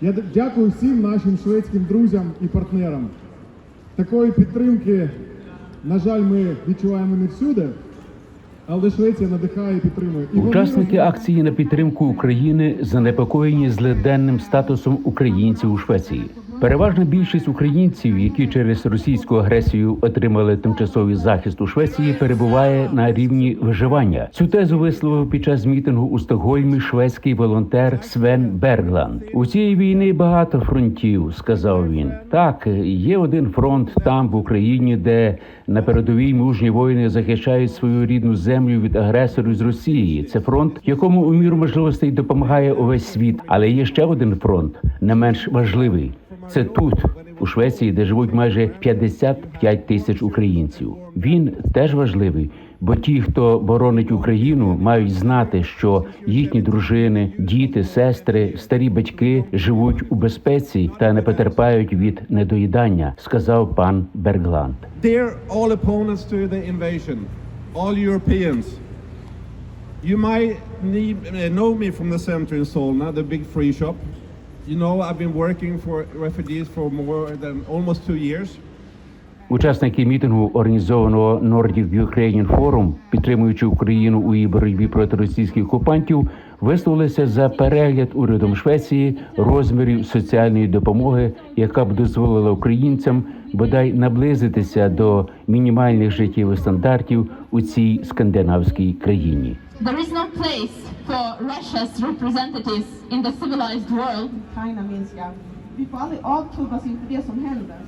Я дякую всім нашим шведським друзям і партнерам. Такої підтримки, на жаль, ми відчуваємо не всюди, але Швеція надихає і підтримує. І Учасники акції на підтримку України занепокоєні злиденним статусом українців у Швеції. Переважна більшість українців, які через російську агресію отримали тимчасовий захист у Швеції, перебуває на рівні виживання. Цю тезу висловив під час мітингу у Стокгольмі шведський волонтер Свен Бергланд. У цієї війни багато фронтів, сказав він. Так, є один фронт там в Україні, де на передовій мужні воїни захищають свою рідну землю від агресорів з Росії. Це фронт, якому у міру можливостей допомагає увесь світ. Але є ще один фронт, не менш важливий. Це тут, у Швеції, де живуть майже 55 тисяч українців. Він теж важливий, бо ті, хто боронить Україну, мають знати, що їхні дружини, діти, сестри, старі батьки живуть у безпеці та не потерпають від недоїдання, сказав пан Бергланд. Dear all opponents to the invasion, all Europeans, you might uh, know me from the center in Solna, the big free shop. You know I've been working for refugees for more than almost two years. Учасники мітингу, організованого Nordic Ukrainian Forum, підтримуючи Україну у її боротьбі проти російських окупантів, висловилися за перегляд урядом Швеції розмірів соціальної допомоги, яка б дозволила українцям бодай наблизитися до мінімальних життєвих стандартів у цій скандинавській країні. There is no place for Russia's representatives in the civilized world. Ukraina minska. Vi får aldrig avtrubbas inför det som händer.